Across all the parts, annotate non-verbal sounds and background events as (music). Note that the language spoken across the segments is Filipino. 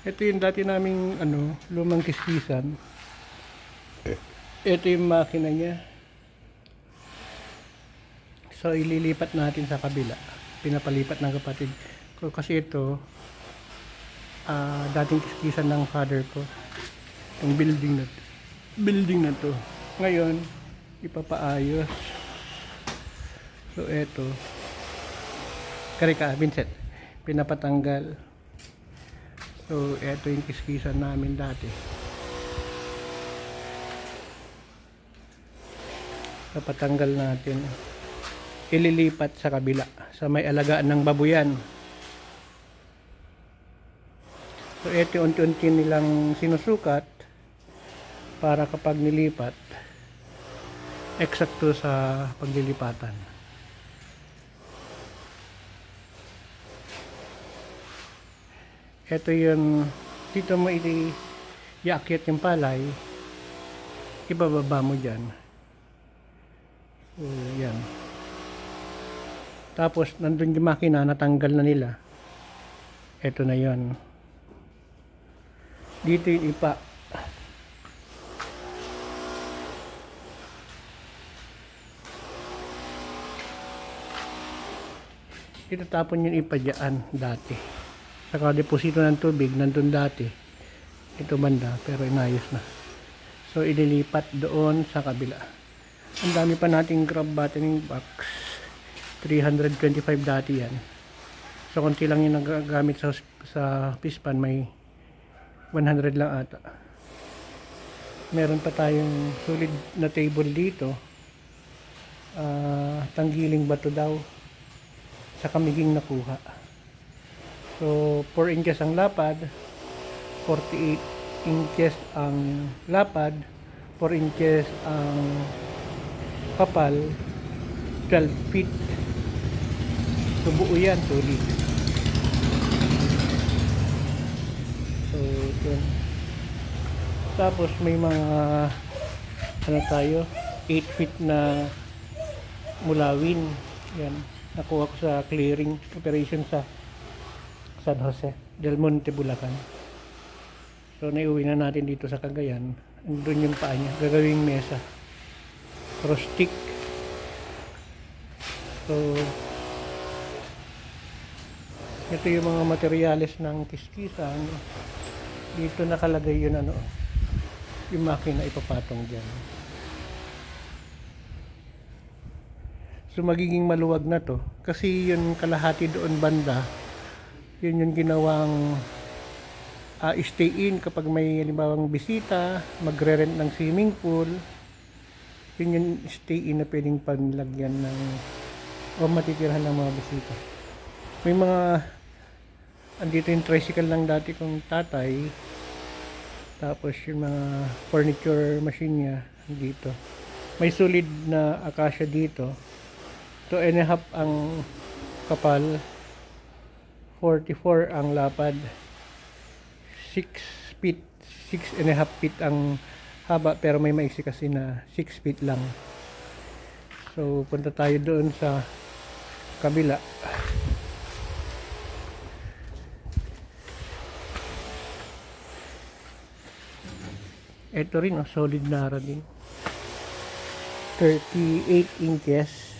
Ito yung dati naming ano, lumang kiskisan. Ito yung makina niya. So ililipat natin sa kabila. Pinapalipat ng kapatid ko kasi ito ah dating kiskisan ng father ko. Yung building na building na to. Ngayon, ipapaayos. So eto. Karika, Vincent. Pinapatanggal. So, eto yung kiskisan namin dati. Napatanggal natin. Ililipat sa kabila. Sa may alagaan ng babuyan. So, eto unti-unti nilang sinusukat para kapag nilipat, eksakto sa paglilipatan. Ito yung dito mo i iakyat yung palay. Ibababa mo dyan. So yan. Tapos nandun yung makina natanggal na nila. Ito na yon dito yung ipa. Itatapon yung ipa dyan dati saka deposito ng tubig nandun dati. Ito banda pero inayos na. So ililipat doon sa kabila. Ang dami pa nating grab battening box. 325 dati yan. So konti lang yung nagagamit sa, sa pispan may 100 lang ata. Meron pa tayong solid na table dito. Ah, tanggiling bato daw. Sa kamiging nakuha So, 4 inches ang lapad, 48 inches ang lapad, 4 inches ang kapal, 12 feet. So, buo yan, solid. So, yun. Tapos, may mga, ano tayo, 8 feet na mulawin. Yan. Nakuha ko sa clearing operation sa San Jose del Monte, Bulacan. So, naiuwi na natin dito sa Cagayan. Andun yung paa niya. Gagawing mesa. Rustic. So, ito yung mga materyales ng kiskisan. Dito nakalagay yun ano, yung makina ipapatong dyan. So, magiging maluwag na to. Kasi yun kalahati doon banda, yun yung ginawang ah, stay in kapag may halimbawang bisita, magre-rent ng swimming pool. Yun yung stay in na pwedeng panlagyan ng o matitirahan ng mga bisita. May mga andito yung tricycle lang dati kong tatay. Tapos yung mga furniture machine niya dito. May solid na akasya dito. Two and a half ang kapal 44 ang lapad. 6 feet 6 and a half feet ang haba pero may maiksi kasi na 6 feet lang. So punta tayo doon sa kabila. Ito rin oh, solid nara din 38 inches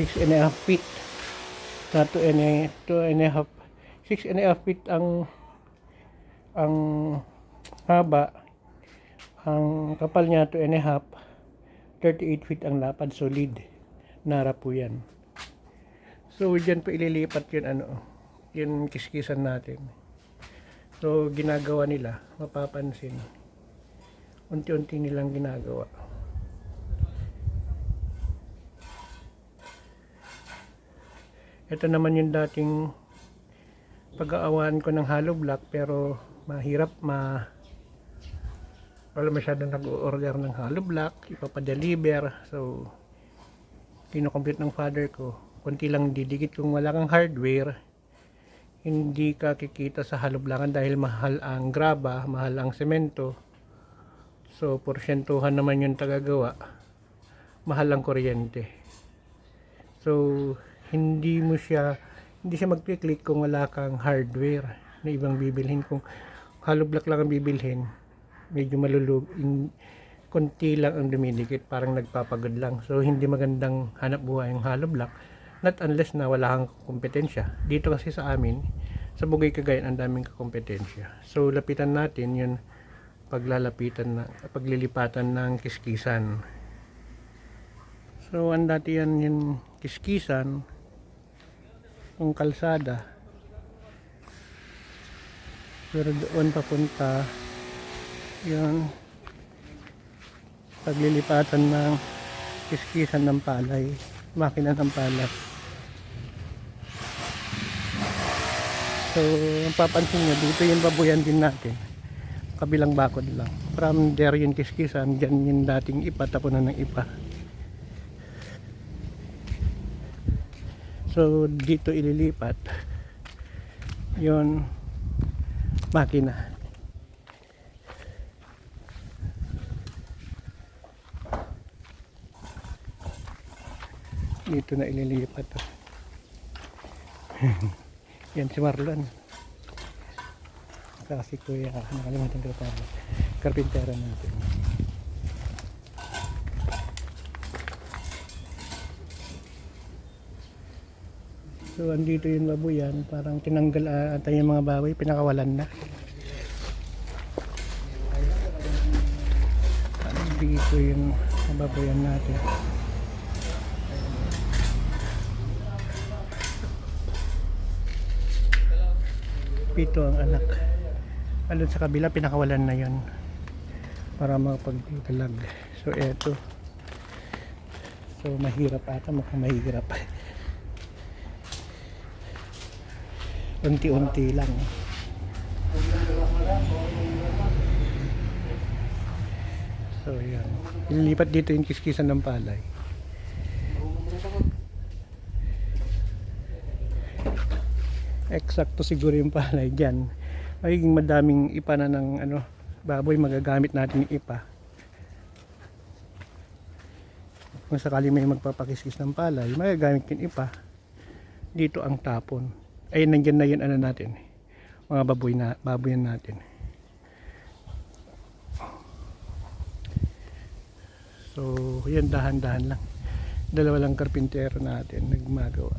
6 and a half feet. Na 2 and a, two and a half 6 and a half feet ang ang haba. Ang kapal niya 2 and a half 38 feet ang lapad solid. Nara po yan. So dyan po ililipat yun ano yun kiskisan natin. So ginagawa nila mapapansin. Unti-unti nilang ginagawa. Ito naman yung dating pag-aawaan ko ng hollow block pero mahirap ma wala masyadong nag-order ng hollow block ipapadeliver. So kinocompute ng father ko. Konti lang didikit kung wala kang hardware. Hindi ka kikita sa blockan dahil mahal ang graba mahal ang semento. So porsyentuhan naman yung tagagawa. Mahal ang kuryente. So hindi mo siya hindi siya magkiklik kung wala kang hardware na ibang bibilhin kung hollow block lang ang bibilhin, medyo malulug, in, konti lang ang dumidikit, parang nagpapagod lang. So, hindi magandang hanap buhay ang hollow block, not unless na wala kang kompetensya. Dito kasi sa amin, sa Bugay Cagayan, ang daming kompetensya. So, lapitan natin yun, paglalapitan na, paglilipatan ng kiskisan. So, ang dati yan yung kiskisan, yung kalsada. Pero doon papunta, yun, paglilipatan ng kiskisan ng palay, makina ng palay. So, ang papansin nyo, dito yung babuyan din natin. Kabilang bakod lang. From there yung kiskisan, dyan yung dating ipa, tapunan ng ipa. So, dito ililipat yon makina. Dito na ililipat. (laughs) Yan si Marlon. Saka si Kuya, nakalimutan ko pa. Karpintera natin. So, andito yung baboyan. Parang tinanggal uh, ata yung mga baboy. Pinakawalan na. Andito yung baboyan natin. Pito ang anak. Alun sa kabila, pinakawalan na yon para makapagtitalag. So, eto. So, mahirap ata. Mukhang mahirap. Unti-unti lang. So, yan. Ililipat dito yung kiskisan ng palay. Eksakto siguro yung palay dyan. Magiging madaming ipa na ng ano, baboy magagamit natin yung ipa. Kung sakali may magpapakiskis ng palay, magagamit yung ipa. Dito ang tapon. Ay, nandyan na yun ano natin. Mga baboy na, baboyan natin. So, yan dahan-dahan lang. Dalawa lang karpintero natin nagmagawa.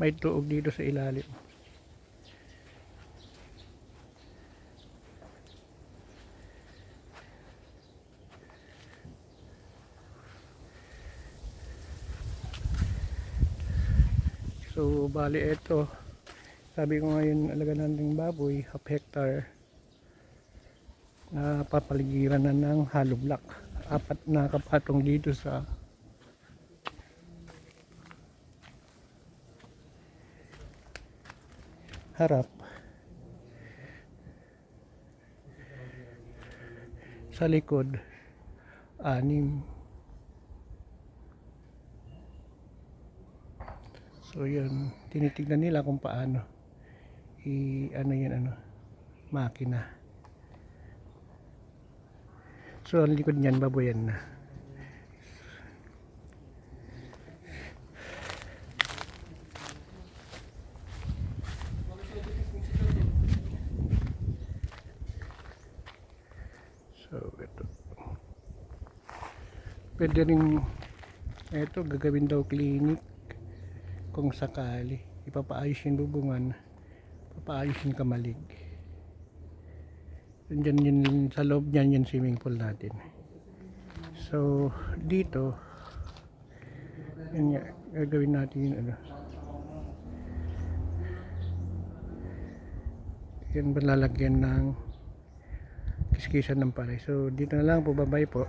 May tuog dito sa ilalim. So, bali ito. Sabi ko ngayon, alaga natin baboy, half hectare na papaligiran na ng hollow block. Apat na kapatong dito sa harap. Sa likod, anim. So yun, tinitignan nila kung paano i ano yan ano makina. So ang likod niyan baboyan na. So ito. Pwede rin ito gagawin daw clinic kung sakali ipapaayos yung lubungan papaayos yung kamalig. Diyan yun sa loob niyan yung swimming pool natin. So dito yun nga gagawin natin yung ano. Ba lalagyan ng kiskisan ng palay. So dito na lang po bye bye po